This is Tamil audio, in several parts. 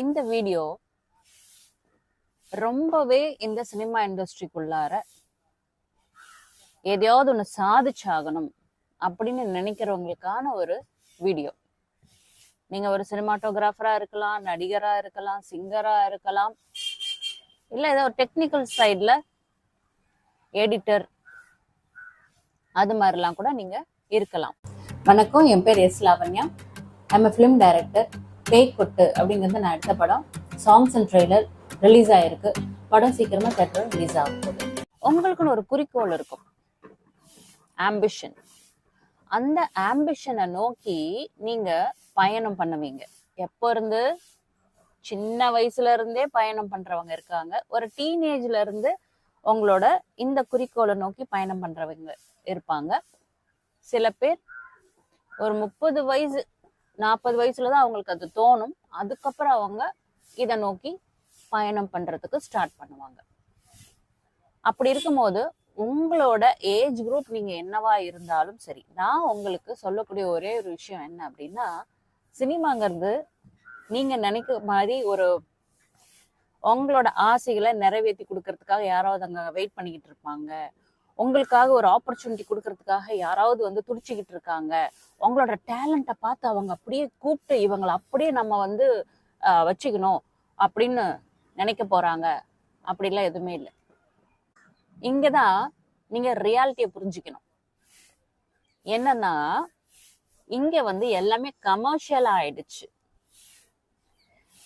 இந்த வீடியோ ரொம்பவே இந்த சினிமா இண்டஸ்ட்ரிக்குள்ளார எதையாவது ஒன்று சாதிச்சாகணும் அப்படின்னு நினைக்கிறவங்களுக்கான ஒரு வீடியோ. நீங்கள் ஒரு சினிமாட்டோகிராஃபராக இருக்கலாம் நடிகராக இருக்கலாம் சிங்கராக இருக்கலாம் இல்லை ஏதோ ஒரு டெக்னிக்கல் சைடில் எடிட்டர் அது மாதிரிலாம் கூட நீங்கள் இருக்கலாம். வணக்கம் என் பேர் S Lavanya. I'm film director Pei Kottu அப்படிங்கிறது நான் எடுத்த படம். சாங்ஸ் அண்ட் ட்ரெய்லர் ரிலீஸ் ஆயிருக்கு. படம் சீக்கிரமா தேட்டர் ரிலீஸ் ஆக போகுது. உங்களுக்குன்னு ஒரு குறிக்கோள் இருக்கும். ஆம்பிஷன் அந்த ஆம்பிஷனை நோக்கி நீங்க பயணம் பண்ணுவீங்க. எப்போ இருந்து? சின்ன வயசுல இருந்தே பயணம் பண்றவங்க இருக்காங்க. ஒரு டீனேஜ்ல இருந்து உங்களோட இந்த குறிக்கோளை நோக்கி பயணம் பண்றவங்க இருப்பாங்க. சில பேர் ஒரு முப்பது வயசு நாற்பது வயசுல தான் அவங்களுக்கு அது தோணும். அதுக்கப்புறம் அவங்க இதை நோக்கி பயணம் பண்றதுக்கு ஸ்டார்ட் பண்ணுவாங்க. அப்படி இருக்கும்போது உங்களோட ஏஜ் குரூப் நீங்க என்னவா இருந்தாலும் சரி நான் உங்களுக்கு சொல்லக்கூடிய ஒரே ஒரு விஷயம் என்ன அப்படின்னா சினிமாங்கிறது நீங்க நினைக்கிற மாதிரி ஒரு உங்களோட ஆசைகளை நிறைவேற்றி கொடுக்கறதுக்காக யாராவது அங்க வெயிட் பண்ணிக்கிட்டு இருப்பாங்க. உங்களுக்காக ஒரு ஆப்பர்ச்சுனிட்டி கொடுக்கறதுக்காக யாராவது வந்து துடிச்சுக்கிட்டு இருக்காங்க. உங்களோட டேலண்ட்டை பார்த்து அவங்க அப்படியே கூப்பிட்டு இவங்களை அப்படியே நம்ம வந்து வச்சுக்கணும் அப்படின்னு நினைக்க போறாங்க. அப்படிலாம் எதுவுமே இல்லை. இங்கே தான் நீங்கள் ரியாலிட்டியை புரிஞ்சுக்கணும். என்னன்னா இங்கே வந்து எல்லாமே கமர்ஷியலாக ஆயிடுச்சு.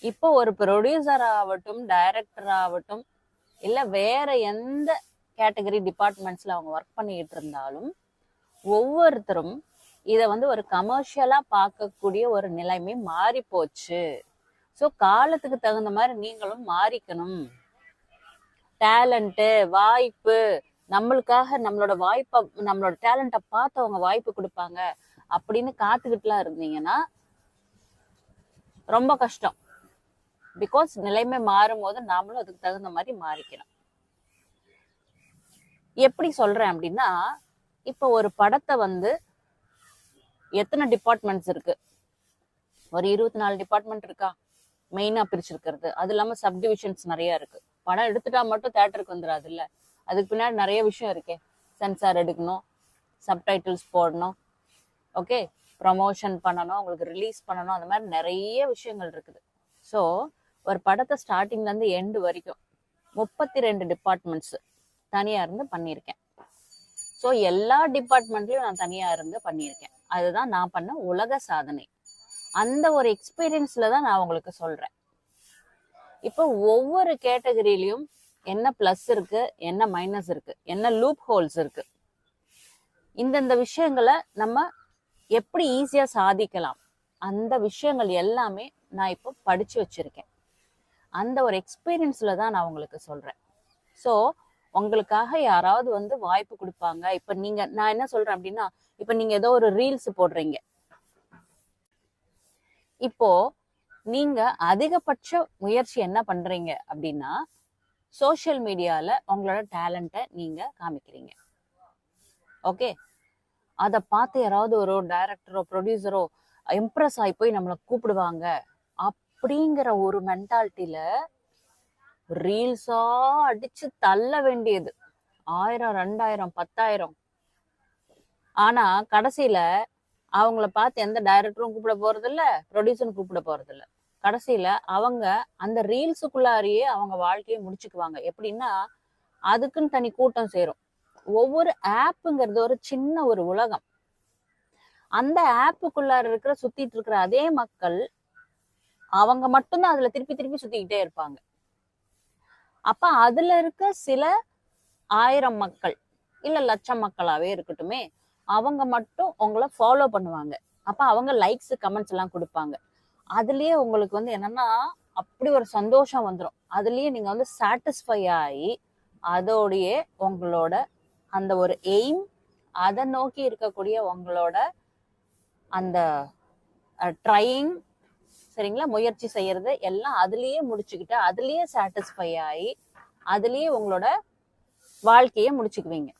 இப்போ ஒரு ப்ரொடியூசர் ஆகட்டும் டைரக்டர் ஆகட்டும் இல்லை வேற எந்த கேட்டகரி டிபார்ட்மெண்ட்ஸில் அவங்க ஒர்க் பண்ணிட்டு இருந்தாலும் ஒவ்வொருத்தரும் இதை வந்து ஒரு கமர்ஷியலாக பார்க்கக்கூடிய ஒரு நிலைமை மாறி போச்சு ஸோ காலத்துக்கு தகுந்த மாதிரி நீங்களும் மாறிக்கணும். டேலண்ட்டு வாய்ப்பு நம்மளுக்காக நம்மளோட வாய்ப்பை நம்மளோட டேலண்ட்டை பார்த்து அவங்க வாய்ப்பு கொடுப்பாங்க அப்படின்னு காத்துக்கிட்டுலாம் இருந்தீங்கன்னா ரொம்ப கஷ்டம். பிகாஸ் நிலைமை மாறும்போது நாமளும் அதுக்கு தகுந்த மாதிரி மாறிக்கணும். எப்படி சொல்றேன் அப்படின்னா இப்போ ஒரு படத்தை வந்து எத்தனை டிபார்ட்மெண்ட்ஸ் இருக்கு? ஒரு இருபத்தி நாலு டிபார்ட்மெண்ட் இருக்கா மெயினாக பிரிச்சிருக்கிறது. அது இல்லாமல் சப் டிவிஷன்ஸ் நிறைய இருக்கு. படம் எடுத்துட்டா மட்டும் தேட்டருக்கு வந்துடாது இல்லை. அதுக்கு பின்னாடி நிறைய விஷயம் இருக்கே. சென்சார் எடுக்கணும் சப்டைட்டில்ஸ் போடணும் ஓகே ப்ரமோஷன் பண்ணணும் உங்களுக்கு ரிலீஸ் பண்ணணும் அந்த மாதிரி நிறைய விஷயங்கள் இருக்குது. ஸோ ஒரு படத்தை ஸ்டார்டிங்லேருந்து எண்டு வரைக்கும் முப்பத்தி ரெண்டு டிபார்ட்மெண்ட்ஸ் தனியா இருந்து பண்ணியிருக்கேன். ஸோ எல்லா டிபார்ட்மெண்ட்லயும் நான் தனியா இருந்து பண்ணியிருக்கேன். அதுதான் நான் பண்ண உலக சாதனை. அந்த ஒரு எக்ஸ்பீரியன்ஸ்ல தான் நான் உங்களுக்கு சொல்றேன். இப்போ ஒவ்வொரு கேட்டகரியிலையும் என்ன பிளஸ் இருக்கு என்ன மைனஸ் இருக்கு என்ன லூப் ஹோல்ஸ் இருக்கு. இந்தந்த விஷயங்களை நம்ம எப்படி ஈஸியா சாதிக்கலாம்? அந்த விஷயங்கள் எல்லாமே நான் இப்போ படிச்சு வச்சிருக்கேன். அந்த ஒரு எக்ஸ்பீரியன்ஸ்ல தான் நான் உங்களுக்கு சொல்றேன். ஸோ உங்களுக்காக யாராவது வந்து வாய்ப்பு கொடுப்பாங்க. இப்ப நீங்க நான் என்ன சொல்றேன் அப்படின்னா இப்ப நீங்க ஏதோ ஒரு ரீல்ஸ் போடுறீங்க. இப்போ நீங்க அதிகபட்ச முயற்சி என்ன பண்றீங்க அப்படின்னா சோஷியல் மீடியால உங்களோட டேலண்ட்டை நீங்க காமிக்கிறீங்க. ஓகே அதை பார்த்து யாராவது ஒரு டைரக்டரோ ப்ரொடியூசரோ இம்ப்ரெஸ் ஆகி போய் நம்மளை கூப்பிடுவாங்க. அப்படிங்கிற ஒரு மென்டாலிட்டியில ரீல்ஸா அடிச்சு தள்ள வேண்டியது. ஆயிரம் ரெண்டாயிரம் பத்தாயிரம். ஆனா கடைசியில அவங்கள பார்த்து எந்த டைரக்டரும் கூப்பிட போறது இல்ல ப்ரொடியூசரும் கூப்பிட போறது இல்ல கடைசியில அவங்க அந்த ரீல்ஸுக்குள்ளாரியே அவங்க வாழ்க்கையை முடிச்சுக்குவாங்க. எப்படின்னா அதுக்குன்னு தனி கூட்டம் சேரும். ஒவ்வொரு ஆப்புங்கிறது ஒரு சின்ன ஒரு உலகம். அந்த ஆப்புக்குள்ளார இருக்கிற சுத்திட்டு இருக்கிற அதே மக்கள் அவங்க மட்டும்தான் அதுல திருப்பி திருப்பி சுத்திக்கிட்டே இருப்பாங்க. அப்ப அதுல இருக்க சில ஆயிரம் மக்கள் இல்ல லட்சம் மக்களாவே இருக்கட்டுமே அவங்க மட்டும் உங்களை ஃபாலோ பண்ணுவாங்க. அப்ப அவங்க லைக்ஸ் கமெண்ட்ஸ் எல்லாம் கொடுப்பாங்க. அதுலயே உங்களுக்கு வந்து என்னன்னா அப்படி ஒரு சந்தோஷம் வந்துடும் அதுலயே நீங்க வந்து சாட்டிஸ்ஃபை ஆகி அதோடைய உங்களோட அந்த ஒரு எய்ம் அதை நோக்கி இருக்கக்கூடிய உங்களோட அந்த ட்ரையிங் சரிங்களா? முயற்சி செய்யறது எல்லாம் அதுலயே முடிச்சுக்கிட்டு அதுலயே சாட்டிஸ்ஃபை ஆகி அதுலயே உங்களோட வாழ்க்கையை முடிச்சுக்குவீங்க.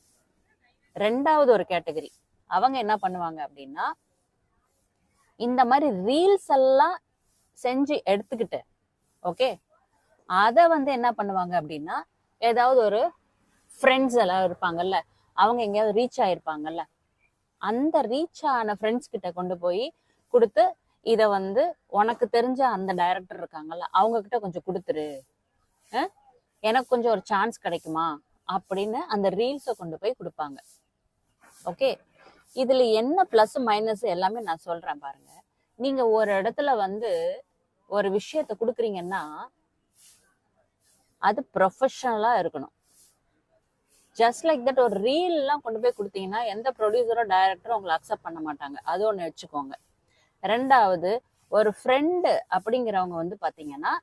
ரெண்டாவது ஒரு கேட்டகரி அவங்க என்ன பண்ணுவாங்க அப்படின்னா இந்த மாதிரி ரீல்ஸ் எல்லாம் செஞ்சு எடுத்துக்கிட்டு ஓகே அதை வந்து என்ன பண்ணுவாங்க அப்படின்னா ஏதாவது ஒரு ஃப்ரெண்ட்ஸ் எல்லாம் இருப்பாங்கல்ல அவங்க எங்கேயாவது ரீச் ஆயிருப்பாங்கல்ல அந்த ரீச் ஆன ஃப்ரெண்ட்ஸ் கிட்ட கொண்டு போய் கொடுத்து இதை வந்து உனக்கு தெரிஞ்ச அந்த டைரக்டர் இருக்காங்கல்ல அவங்க கிட்ட கொஞ்சம் கொடுத்துரு. எனக்கு கொஞ்சம் ஒரு சான்ஸ் கிடைக்குமா? அப்படின்னு அந்த ரீல்ஸை கொண்டு போய் கொடுப்பாங்க. ஓகே இதுல என்ன ப்ளஸ் மைனஸ் எல்லாமே நான் சொல்றேன் பாருங்க. நீங்க ஒரு இடத்துல வந்து ஒரு விஷயத்த கொடுக்குறீங்கன்னா அது ப்ரொஃபஷனலா இருக்கணும். ஜஸ்ட் லைக் தட் ஒரு ரீல்லாம் கொண்டு போய் கொடுத்தீங்கன்னா எந்த ப்ரொடியூசரோ டைரக்டரோ உங்களை அக்செப்ட் பண்ண மாட்டாங்க. அது ஒன்று வச்சுக்கோங்க. ரெண்டாவது ஒரு ஃப்ரெண்டு அப்படிங்கிறவங்க வந்து பார்த்தீங்கன்னா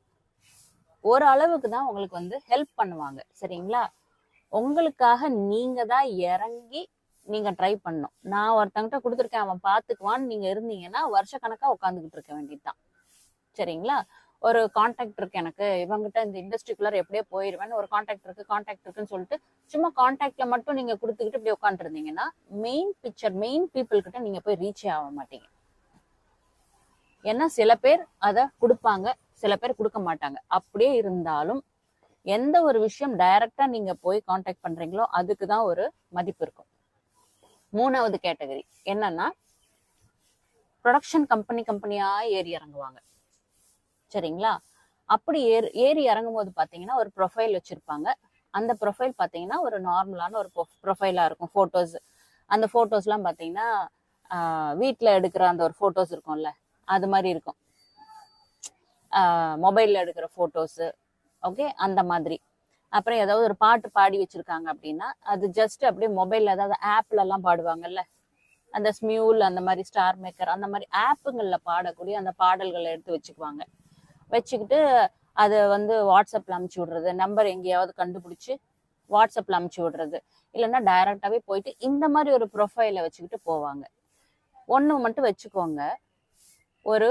ஒரு அளவுக்கு தான் உங்களுக்கு வந்து ஹெல்ப் பண்ணுவாங்க. சரிங்களா? உங்களுக்காக நீங்க தான் இறங்கி நீங்க ட்ரை பண்ணணும். நான் ஒருத்தங்கிட்ட கொடுத்துருக்கேன் அவன் பார்த்துக்குவான்னு நீங்க இருந்தீங்கன்னா வருஷக்கணக்கா உட்காந்துக்கிட்டு இருக்க வேண்டியதுதான். சரிங்களா? ஒரு கான்டாக்ட் இருக்கு எனக்கு. இவங்கிட்ட இந்த இண்டஸ்ட்ரிக்குள்ளார எப்படியோ போயிடுவேன் ஒரு கான்டாக்ட் இருக்கு கான்டாக்ட் இருக்குன்னு சொல்லிட்டு சும்மா கான்டாக்ட்ல மட்டும் நீங்க கொடுத்துக்கிட்டு இப்படி உட்காந்துருந்தீங்கன்னா மெயின் பிக்சர் மெயின் பீப்புள் கிட்ட நீங்க போய் ரீச் ஆக மாட்டீங்க. ஏன்னா சில பேர் அதை கொடுப்பாங்க சில பேர் கொடுக்க மாட்டாங்க. அப்படியே இருந்தாலும் எந்த ஒரு விஷயம் டைரக்டா நீங்க போய் காண்டாக்ட் பண்றீங்களோ அதுக்கு தான் ஒரு மதிப்பு இருக்கும். மூணாவது கேட்டகரி என்னன்னா ப்ரொடக்ஷன் கம்பெனி கம்பெனியா ஏறி இறங்குவாங்க. சரிங்களா? அப்படி ஏறி ஏறி இறங்கும் போது பார்த்தீங்கன்னா ஒரு ப்ரொஃபைல் வச்சிருப்பாங்க. அந்த ப்ரொஃபைல் பார்த்தீங்கன்னா ஒரு நார்மலான ஒரு ப்ரொஃபைலாக இருக்கும். ஃபோட்டோஸ் அந்த ஃபோட்டோஸ்லாம் பார்த்தீங்கன்னா வீட்டில் எடுக்கிற அந்த ஒரு ஃபோட்டோஸ் இருக்கும்ல. அது மாதிரி இருக்கும். மொபைலில் எடுக்கிற ஃபோட்டோஸு ஓகே அந்த மாதிரி. அப்புறம் ஏதாவது ஒரு பாட்டு பாடி வச்சுருக்காங்க அப்படின்னா அது ஜஸ்ட் அப்படியே மொபைலில் ஏதாவது ஆப்லலாம் பாடுவாங்கல்ல? அந்த ஸ்மியூல் அந்த மாதிரி ஸ்டார் மேக்கர் அந்த மாதிரி ஆப்புங்களில் பாடக்கூடிய அந்த பாடல்களை எடுத்து வச்சுக்குவாங்க. வச்சுக்கிட்டு அதை வந்து வாட்ஸ்அப்பில் அமுச்சு விடுறது நம்பர் எங்கேயாவது கண்டுபிடிச்சி வாட்ஸ்அப்பில் அமுச்சு விடுறது. இல்லைன்னா டைரெக்டாகவே போயிட்டு இந்த மாதிரி ஒரு ப்ரொஃபைலை வச்சுக்கிட்டு போவாங்க. ஒன்று மட்டும் வச்சுக்கோங்க. ஒரு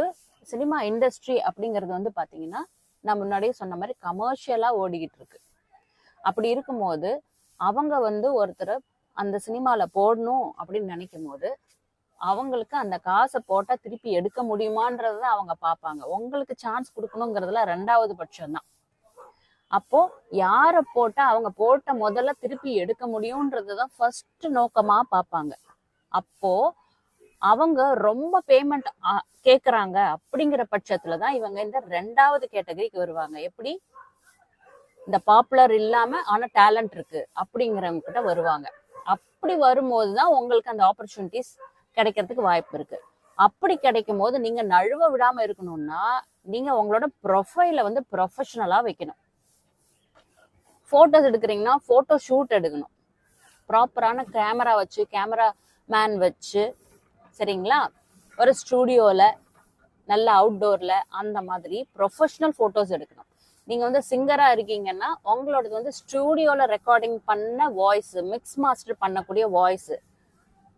சினிமா இண்டஸ்ட்ரி அப்படிங்கிறது வந்து பார்த்தீங்கன்னா நான் முன்னாடியே சொன்ன மாதிரி கமர்ஷியலாக ஓடிக்கிட்டு இருக்கு. அப்படி இருக்கும்போது அவங்க வந்து ஒருத்தரை அந்த சினிமாவில் போடணும் அப்படின்னு நினைக்கும் போது அவங்களுக்கு அந்த காசை போட்டால் திருப்பி எடுக்க முடியுமான்றத அவங்க பார்ப்பாங்க. உங்களுக்கு சான்ஸ் கொடுக்கணுங்கிறதுல ரெண்டாவது பட்சம் தான் அப்போ யாரை போட்டால் அவங்க போட்ட முதல்ல திருப்பி எடுக்க முடியும்ன்றது தான் ஃபர்ஸ்ட் நோக்கமாக பார்ப்பாங்க. அப்போது அவங்க ரொம்ப பேமெண்ட் கேட்குறாங்க அப்படிங்கிற பட்சத்துல தான் இவங்க இந்த ரெண்டாவது கேட்டகரிக்கு வருவாங்க. எப்படி? இந்த பாப்புலர் இல்லாம ஆனா டேலண்ட் இருக்கு அப்படிங்கிறவங்க கிட்ட வருவாங்க. அப்படி வரும்போது தான் உங்களுக்கு அந்த ஆப்பர்ச்சுனிட்டிஸ் கிடைக்கிறதுக்கு வாய்ப்பு இருக்கு. அப்படி கிடைக்கும் போது நீங்க நழுவ விடாம இருக்கணும்னா நீங்க உங்களோட ப்ரொஃபைல வந்து ப்ரொஃபஷனலா வைக்கணும். ஃபோட்டோஸ் எடுக்கிறீங்கன்னா ஃபோட்டோ ஷூட் எடுக்கணும் ப்ராப்பரான கேமரா வச்சு கேமரா மேன் வச்சு சரிங்களா? ஒரு ஸ்டூடியோவில் நல்ல அவுட்டோரில் அந்த மாதிரி ப்ரொஃபஷ்னல் ஃபோட்டோஸ் எடுக்கணும். நீங்கள் வந்து சிங்கராக இருக்கீங்கன்னா உங்களோடது வந்து ஸ்டூடியோவில் ரெக்கார்டிங் பண்ண வாய்ஸ் மிக்ஸ் மாஸ்டர் பண்ணக்கூடிய வாய்ஸ்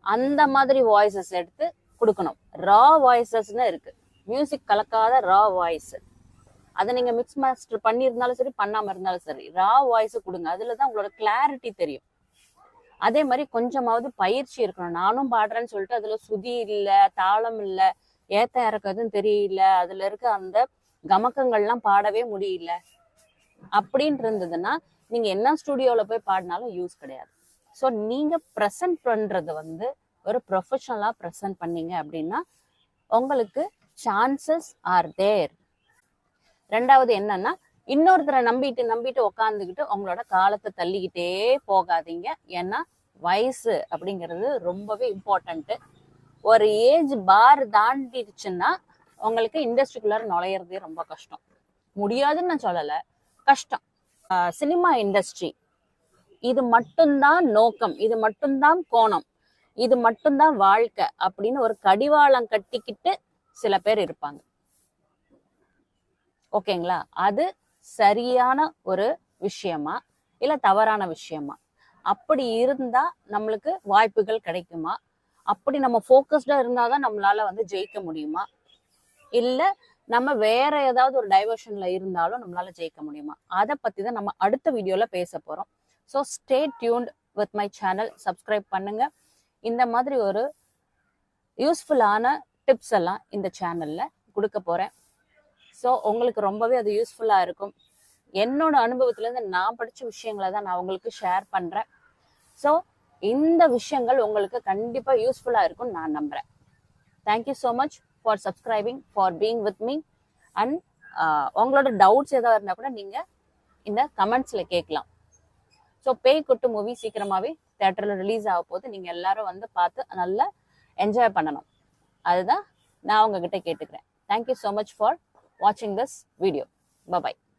அந்த மாதிரி வாய்ஸஸ் எடுத்து கொடுக்கணும். ரா வாய்ஸஸ்னு இருக்குது மியூசிக் கலக்காத ரா வாய்ஸ் அதை நீங்கள் மிக்ஸ் மாஸ்டர் பண்ணியிருந்தாலும் சரி பண்ணாமல் இருந்தாலும் சரி ரா வாய்ஸு கொடுங்க. அதில் தான் உங்களோட கிளாரிட்டி தெரியும். அதே மாதிரி கொஞ்சமாவது பயிற்சி இருக்கணும். நானும் பாடுறேன்னு சொல்லிட்டு அதுல சுதி இல்ல தாளம் இல்ல ஏத்த இறக்கதுன்னு தெரியல. அதுல இருக்க அந்த கமக்கங்கள்லாம் பாடவே முடியல. அப்படின்னு இருந்ததுன்னா நீங்க என்ன ஸ்டுடியோல போய் பாடினாலும் யூஸ் கிடையாது. ஸோ நீங்க ப்ரெசென்ட் பண்றது வந்து ஒரு ப்ரொஃபஷனலா ப்ரெசன்ட் பண்ணீங்க அப்படின்னா உங்களுக்கு சான்சஸ் ஆர் தேர் ரெண்டாவது என்னன்னா இன்னொருத்தரை நம்பிட்டு நம்பிட்டு உக்காந்துக்கிட்டு உங்களோட காலத்தை தள்ளிக்கிட்டே போகாதீங்க. ஏன்னா வயசு அப்படிங்கிறது ரொம்பவே இம்பார்ட்டண்ட்டு ஒரு ஏஜ் பார் தாண்டிடுச்சுன்னா உங்களுக்கு இண்டஸ்ட்ரிக்குள்ளார நுழையிறதே ரொம்ப கஷ்டம். முடியாதுன்னு நான் சொல்லலை. கஷ்டம். சினிமா இண்டஸ்ட்ரி இது மட்டும்தான் நோக்கம். இது மட்டும்தான் கோணம். இது மட்டும்தான் வாழ்க்கை அப்படின்னு ஒரு கடிவாளம் கட்டிக்கிட்டு சில பேர் இருப்பாங்க. ஓகேங்களா? அது சரியான ஒரு விஷயமா இல்ல தவறான விஷயமா? அப்படி இருந்தா நம்மளுக்கு வாய்ப்புகள் கிடைக்குமா? அப்படி நம்ம ஃபோக்கஸ்டா இருந்தாதான் நம்மளால வந்து ஜெயிக்க முடியுமா? இல்ல நம்ம வேற ஏதாவது ஒரு டைவர்ஷன்ல இருந்தாலும் நம்மளால ஜெயிக்க முடியுமா? அதை பத்தி தான் நம்ம அடுத்த வீடியோல பேச போறோம். So stay tuned with my channel subscribe பண்ணுங்க. இந்த மாதிரி ஒரு யூஸ்ஃபுல்லான டிப்ஸ் எல்லாம் இந்த சேனல்ல கொடுக்க போறேன். ஸோ உங்களுக்கு ரொம்பவே அது யூஸ்ஃபுல்லாக இருக்கும். என்னோட அனுபவத்துலேருந்து நான் படித்த விஷயங்களை தான் நான் உங்களுக்கு ஷேர் பண்ணுறேன் ஸோ இந்த விஷயங்கள் உங்களுக்கு கண்டிப்பாக யூஸ்ஃபுல்லாக இருக்கும்னு நான் நம்புகிறேன் thank you so much for subscribing for being with me and உங்களோட டவுட்ஸ் ஏதாவது இருந்தால் கூட நீங்கள் இந்த கமெண்ட்ஸில் கேட்கலாம். ஸோ பேய் கொட்டு மூவி சீக்கிரமாகவே தேட்டரில் ரிலீஸ் ஆக போது நீங்கள் எல்லாரும் வந்து பார்த்து நல்லா என்ஜாய் பண்ணணும். அதுதான் நான் உங்ககிட்ட கேட்டுக்கிறேன். Thank you so much for watching this video. Bye-bye.